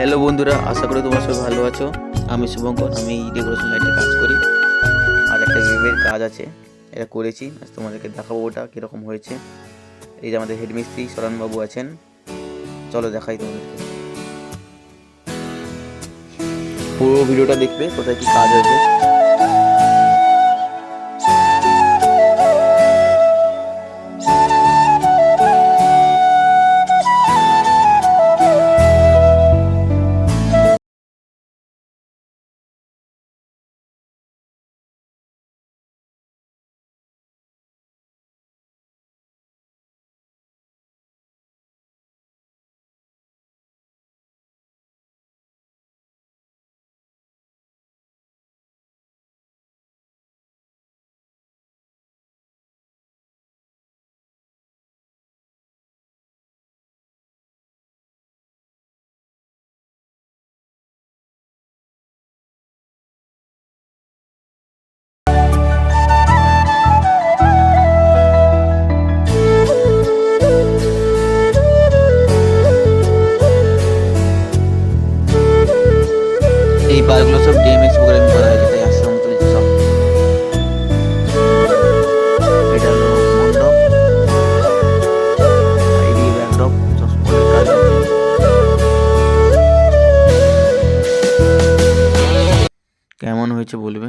Hello বন্ধুরা, আশা করি তোমার সবাই ভালো আছো। আমি শুভঙ্কর, আমি ডেকোরেশন লাইটের কাজ করি। আর একটা গেমের কাজ আছে, এটা করেছি। আজ তোমাদেরকে দেখাবো ওটা, কীরকম হয়েছে। এই যে আমাদের হেডমিস্ত্রি সরানবাবু আছেন। চলো দেখাই তোমাদেরকে। পুরো ভিডিওটা দেখবে, কোথায় কী কাজ হয়েছে এই পার্কগুলো সব ডিএমএক্স প্রোগ্রামিং করা হয়েছে তাই সব। এটা কেমন হয়েছে বলবে?